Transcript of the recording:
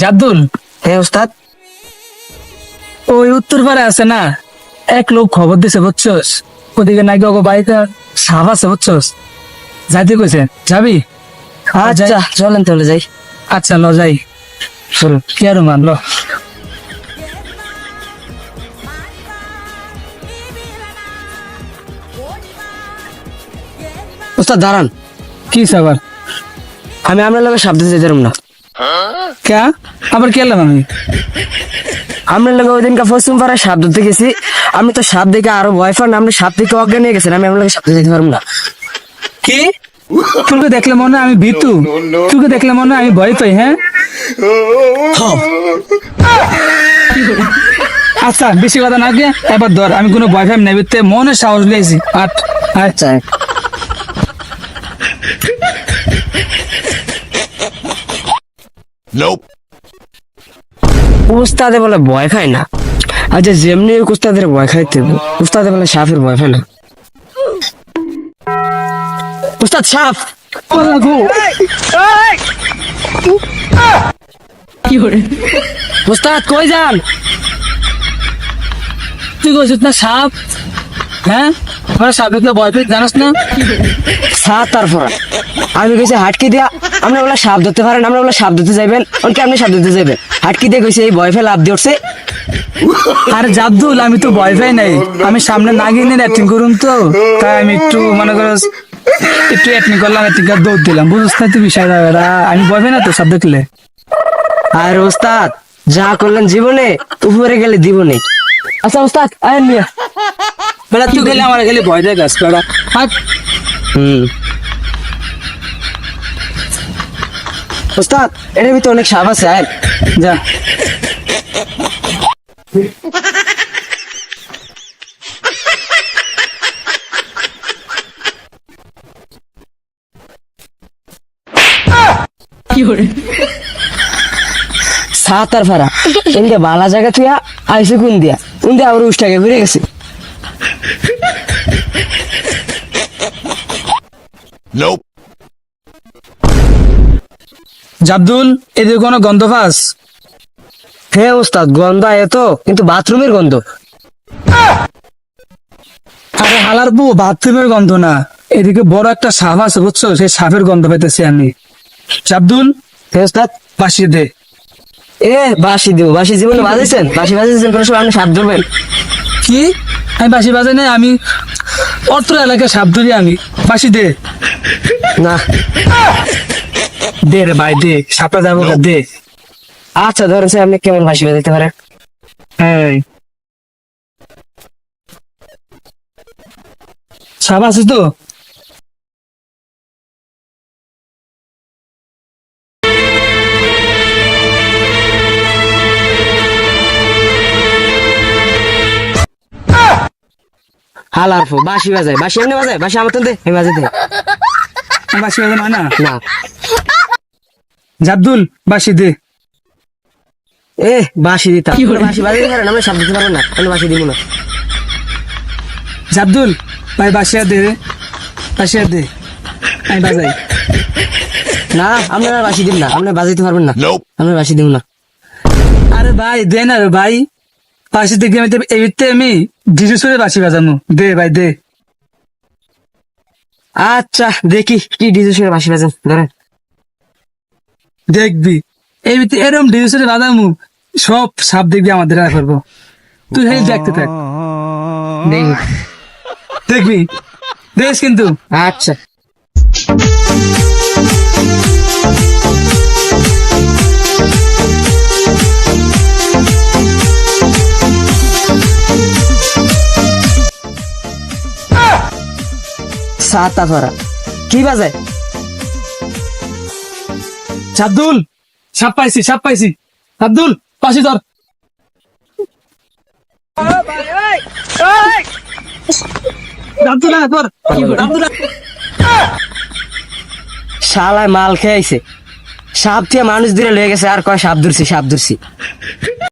জাদুল? হ্যাঁ ওস্তাদ। ওই উত্তর পাড়ে আছে না? এক লোক খবর দিছে বুঝছস? ওদিকে নাকি ওকে বাড়িতে সাপ আছে বুঝছস? যাইতে কইছে যাবি? আচ্ছা চলেন তাহলে যাই। আচ্ছা ল যাই। চল। কি আর মান ল। ওস্তাদ দাঁড়ান। কি আবার আমি আপনার লোকের শব্দ যেতে পারব না। কে? আবার কি এলাম আমি? লোক ওই দিনকে সাপ ধরতে গেছি। আমি তো সাপ দেখে আরও ভয় পান আপনি সাপ দেখে অজ্ঞান হয়ে গেছেন আমি লোকের শব্দ যেতে পারব না। কি? তোকে দেখলে মনে হয় আমি ভীতু। তোকে দেখলে মনে হয় আমি ভয় পাই হ্যাঁ? আচ্ছা বেশি কথা না গিয়ে এবার ধর আমি কোনো ভয় ফাই নেবে মনে সাহস লিয়েছি আট আচ্ছা উস্তাদে বলে ভয় খায় না। আচ্ছা যেমনি উস্তাদের ভয় খাইতে উস্তাদে বলে সাপের ভয় খায় না। উস্তাদ সাপ! উস্তাদ, কই যান? তুই কইছিস না সাপ? হ্যাঁ? সাপ দেখলে ভয় পেয়ে, জানাস না? সাত তারপর আমি কইছি, হাটকি দিয়া, আমরা বলে সাপ ধরতে পারেন, আমরা বলে সাপ ধরতে যাইবেন। ওনকে আপনি সাপ ধরতে যাইবেন? হাটকি দিয়ে কইছে, এই ফেলে লাভ দিয়ে উঠছে আরে জাবদুল আমি তো পাই নাই। আমি সামনে না গিয়ে অ্যাক্টিং করুন তো। তাই আমি একটু মনে করো, একটু অ্যাক্টিং করলাম অ্যাক্টিং করে দৌড় দিলাম। বুঝছ না তুই বিষয় আমি পাই না তো সব দেখলে? আর ওস্তাদ, যা করলেন জীবনে, উপরে গেলে দিবনে। আচ্ছা ওস্তাদ আয় মিয়া বেলা তুই গেলে আমার গেলে ভয় দেয় গাছ বেড়া হাট। হুম। ওস্তাদ এর ভিতরে অনেক সাপ আছে আয়। যা। সাত আর ফারা এনকে বালা জায়গা তুই আইসে কোন দিয়া কোন দিয়া আবার উষ্টাকে ঘুরে গেছে। জাবদুল এদের কোনো গন্ধ পাস? হ্যাঁ ওস্তাদ গন্ধ আয় তো কিন্তু বাথরুমের গন্ধ। আরে হালার বউ বাথরুমের গন্ধ না। এদিকে বড় একটা সাপ আছে বুঝছ? সেই সাপের গন্ধ পাইতেছি আমি। জাবদুল হ্যাঁ ওস্তাদ বাসিয়ে দে। এ বাসি দিব বাসি জীবনে বাজাইছেন? বাসি বাজাইছেন কোনো সময় আপনি সাপ ধরবেন? কি? আমি বাসি বাজাই নাই আমি অত্র এলাকায় সাপ ধরি আমি। বাসি দে। না। দে রে ভাই দে। সাপটা যাব দে। আচ্ছা ধরেন স্যার আপনি কেমন বাসি বাজাইতে পারেন? হ্যাঁ সাপ আছে তো? হালার ফো বাসি বাজায় বাসি এমনি বাজায় বাসি আমার তো দে আমি বাজাই দে। বাসি বাজাই না? না। জাবদুল বাসি দে। এ বাসি দিতাম। বাসি পারেন আমরা দিতে পারব না। আমি বাসি দিব না। জাবদুল ভাই বাসিয়া দে। বাসিয়া দে। আমি বাজাই। না আপনারা বাসি দিন না। বাজাইতে পারবেন না। আমরা বাসি দিব না। আরে ভাই দে না রে ভাই। বাসি দেখি আমি তো আমি ডিজে সুরে বাসি বাজানো দে ভাই দে। আচ্ছা দেখি কি ডিজে সুরে বাসি বাজান, ধরেন। দেখবি এই ভিতরে এরম ডিজে বাদামু সব সাপ দেখবি আমাদের আর করব। তুই হেল দেখতে থাক। দেখি দেখবি? দেখ কিন্তু। আচ্ছা। সাতা ফরা কি বাজায় সাবদুল সাপ পাইছি সাপ পাইছি। সাবদুল পাশে ধর। শালায় মাল খেয়েছে। সাপ থেকে মানুষ দূরে লয়ে গেছে আর কয় সাপ ধরছি সাপ ধরছি।